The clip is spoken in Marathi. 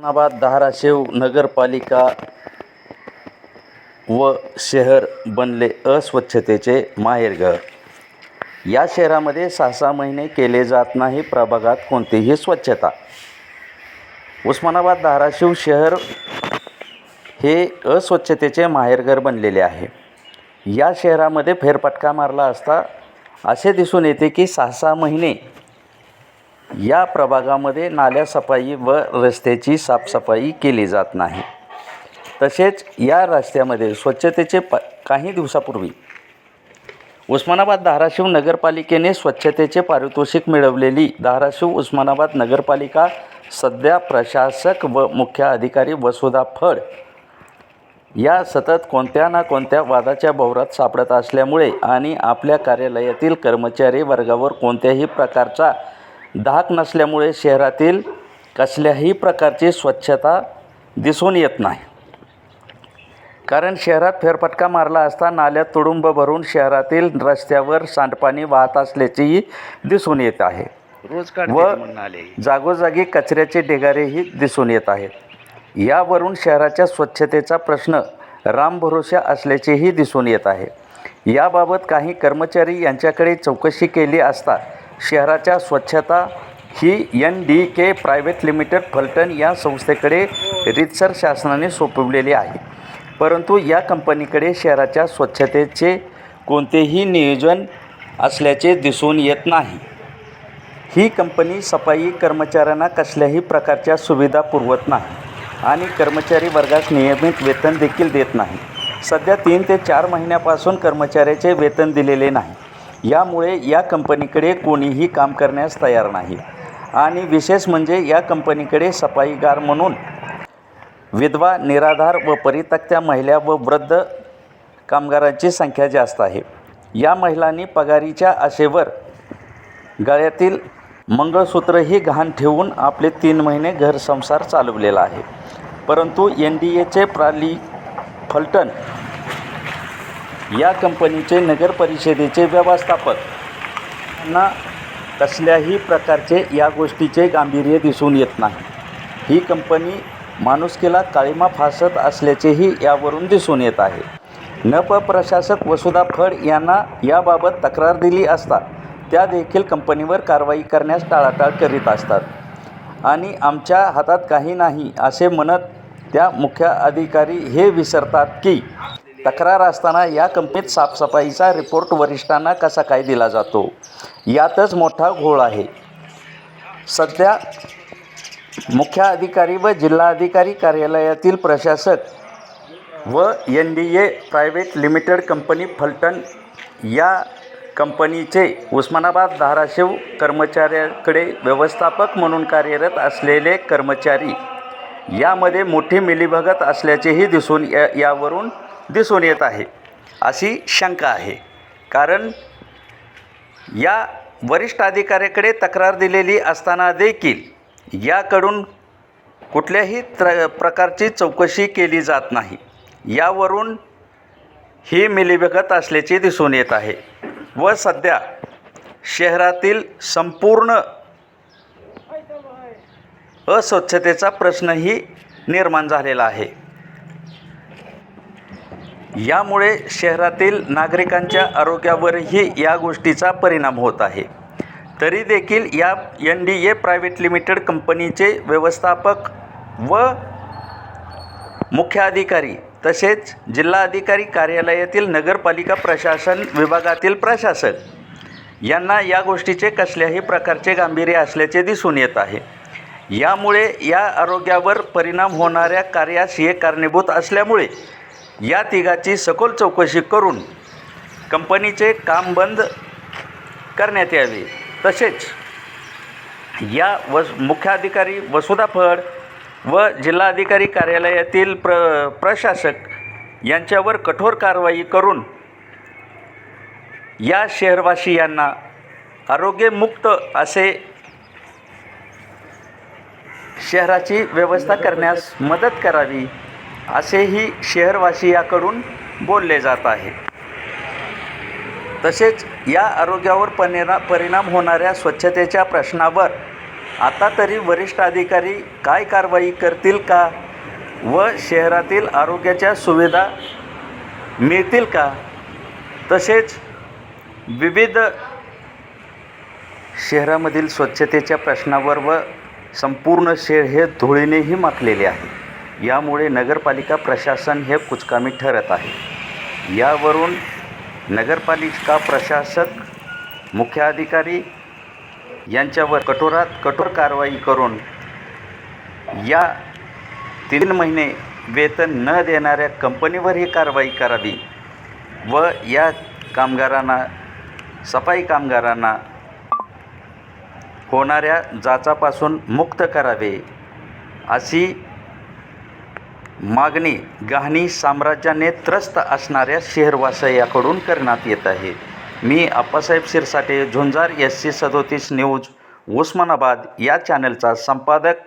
उस्मानाबाद धाराशिव नगरपालिका व शहर बनले अस्वच्छतेचे माहेरघर या शहरामध्ये सहा सहा महिने केले जात नाही प्रभागात कोणतीही स्वच्छता. उस्मानाबाद धाराशिव शहर हे अस्वच्छतेचे माहेरघर बनलेले आहे. या शहरामध्ये फेरफटका मारला असता असे दिसून येते की सहा सहा महिने या प्रभागामध्ये नाल्या सफाई व रस्त्याची साफसफाई केली जात नाही. तसेच या रस्त्यामध्ये स्वच्छतेचे प काही दिवसापूर्वी उस्मानाबाद धाराशिव नगरपालिकेने स्वच्छतेचे पारितोषिक मिळवलेली धाराशिव उस्मानाबाद नगरपालिका सध्या प्रशासक व मुख्य अधिकारी वसुधा फड या सतत कोणत्या ना कोणत्या वादाच्या भोवरात सापडत असल्यामुळे आणि आपल्या कार्यालयातील कर्मचारी वर्गावर कोणत्याही प्रकारचा धाक नसल्यामुळे शहरातील कसल्याही प्रकारची स्वच्छता दिसून येत नाही. कारण शहरात फेरफटका मारला असता नाल्यात तुडुंब भरून शहरातील रस्त्यावर सांडपाणी वाहत असल्याचेही दिसून येत आहे. रोज व जागोजागी कचऱ्याचे ढिगारेही दिसून येत आहेत. यावरून शहराच्या स्वच्छतेचा प्रश्न रामभरोशा असल्याचेही दिसून येत आहे. याबाबत काही कर्मचारी यांच्याकडे चौकशी केली असता शहराच्या स्वच्छता ही N D K private limited Phaltan या संस्थेकडे रितसर शासनाने सोपवलेली आहे. परंतु या कंपनीकडे शहराच्या स्वच्छतेचे कोणतेही नियोजन असल्याचे दिसून येत नाही. ही कंपनी सफाई कर्मचाऱ्यांना कसल्याही प्रकारच्या सुविधा पुरवत नाही आणि कर्मचारी वर्गास नियमित वेतन देखील देत नाही. सध्या तीन ते चार महिन्यापासून कर्मचाऱ्याचे वेतन दिलेले नाही. यामुळे या कंपनीकडे कोणीही काम करण्यास तयार नाही. आणि विशेष म्हणजे या कंपनीकडे सफाईगार म्हणून विधवा निराधार व परितक्त्या महिला व वृद्ध कामगारांची संख्या जास्त आहे. या महिलांनी पगारीच्या आशेवर गळ्यातील मंगळसूत्रही घाण ठेवून आपले तीन महिने घर संसार चालवलेला आहे. परंतु एन डी एचे प्राली फलटण या कंपनीचे नगर परिषदेचे व्यवस्थापक. यांना कसल्याही प्रकारचे या गोष्टीचे गांभीर्य दिसून येत नाही. ही कंपनी माणुसकीला काळीमा फासत असल्याचेही यावरून दिसून येत आहे. नप प्रशासक वसुधा फड यांना याबाबत तक्रार दिली असता त्या देखील कंपनीवर कारवाई करण्यास टाळाटाळ करीत असतात. आणि आमच्या हातात काही नाही असे म्हणत त्या मुख्य अधिकारी हे विसरतात की तक्रार असताना या कंपनीत साफसफाईचा रिपोर्ट वरिष्ठांना कसा काय दिला जातो? यातच मोठा घोळ आहे. सध्या मुख्य अधिकारी व जिल्हाधिकारी कार्यालयातील प्रशासक व N D A private limited company Phaltan या कंपनीचे उस्मानाबाद धाराशिव कर्मचाऱ्याकडे व्यवस्थापक म्हणून कार्यरत असलेले कर्मचारी यामध्ये मोठी मिलीभगत असल्याचेही दिसून या यावरून दिसून येत आहे. अशी शंका आहे. कारण या वरिष्ठ अधिकाऱ्याकडे तक्रार दिलेली असताना देखील याकडून कुठल्याही त्र प्रकारची चौकशी केली जात नाही. यावरून ही मिलीभगत असल्याचे दिसून येत आहे. व सध्या शहरातील संपूर्ण अस्वच्छतेचा प्रश्नही निर्माण झालेला आहे. यामुळे शहरातील नागरिकांच्या आरोग्यावरही या गोष्टीचा परिणाम होत आहे. तरी देखील या N D A private limited कंपनीचे व्यवस्थापक व मुख्य अधिकारी तसेच जिल्हाधिकारी कार्यालयातील नगरपालिका प्रशासन विभागातील प्रशासक यांना या गोष्टीचे कसल्याही प्रकारचे गांभीर्य असल्याचे दिसून येत आहे. यामुळे या आरोग्यावर परिणाम होणाऱ्या कार्यास हे कारणीभूत असल्यामुळे या तिघाची सखोल चौकशी करून कंपनीचे काम बंद करण्यात यावे. तसेच या वस मुख्याधिकारी वसुधा फड व जिल्हाधिकारी कार्यालयातील प्र प्रशासक यांच्यावर कठोर कारवाई करून या शहरवासियांना आरोग्यमुक्त असे शहराची व्यवस्था करण्यास मदत करावी. असेही शहरवासियाकडून बोलले जात आहे. तसेच या आरोग्यावर परिणा परिणाम होणाऱ्या स्वच्छतेच्या प्रश्नावर आता तरी वरिष्ठ अधिकारी काय कारवाई करतील का व शहरातील आरोग्याच्या सुविधा मिळतील का? तसेच विविध शहरामधील स्वच्छतेच्या प्रश्नावर व संपूर्ण शहर हे धुळीनेही माखलेले आहे. यामुळे नगरपालिका प्रशासन हे कुचकामी ठरत आहे. यावरून नगरपालिका प्रशासक मुख्य अधिकारी यांच्यावर कठोरात कठोर कारवाई करून या तीन महिने वेतन न देणाऱ्या कंपनीवर ही कारवाई करावी व या कामगारांना सफाई कामगारांना होणाऱ्या जाचापासून मुक्त करावे अशी मागणी गहाणी साम्राज्याने त्रस्त असणाऱ्या शहरवासियाकडून करण्यात येत आहे. मी अप्पासाहेब शिरसाटे झुंजार एस सी सदोतीस न्यूज उस्मानाबाद या चॅनलचा संपादक